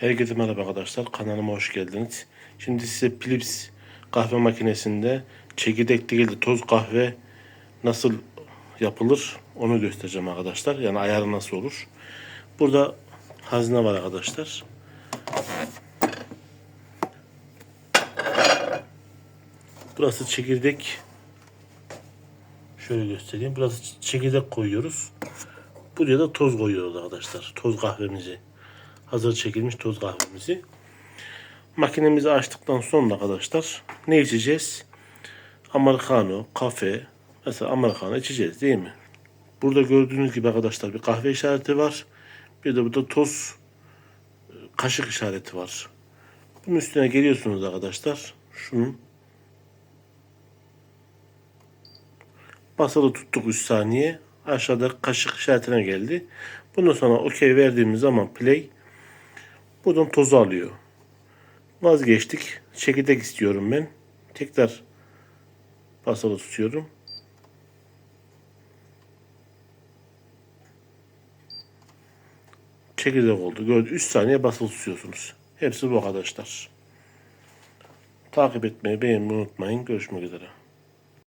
Herkese merhaba arkadaşlar. Kanalıma hoş geldiniz. Şimdi size Philips kahve makinesinde çekirdek değil de toz kahve nasıl yapılır onu göstereceğim arkadaşlar. Yani ayarı nasıl olur. Burada hazne var arkadaşlar. Burası çekirdek. Şöyle göstereyim. Burası çekirdek koyuyoruz. Buraya da toz koyuyoruz arkadaşlar. Toz kahvemizi. Hazır çekilmiş toz kahvemizi. Makinemizi açtıktan sonra arkadaşlar ne içeceğiz? Americano, kafe. Mesela Americano içeceğiz değil mi? Burada gördüğünüz gibi arkadaşlar bir kahve işareti var. Bir de burada toz e, kaşık işareti var. Bunun üstüne geliyorsunuz arkadaşlar. Şunun basılı tuttuk 3 saniye. Aşağıda kaşık işaretine geldi. Bundan sonra OK verdiğimiz zaman play buradan tozu alıyor. Vazgeçtik. Çekirdek istiyorum ben. Tekrar basılı tutuyorum. Çekirdek oldu. Gördü. 3 saniye basılı tutuyorsunuz. Hepsi bu arkadaşlar. Takip etmeyi, beğenmeyi unutmayın. Görüşmek üzere.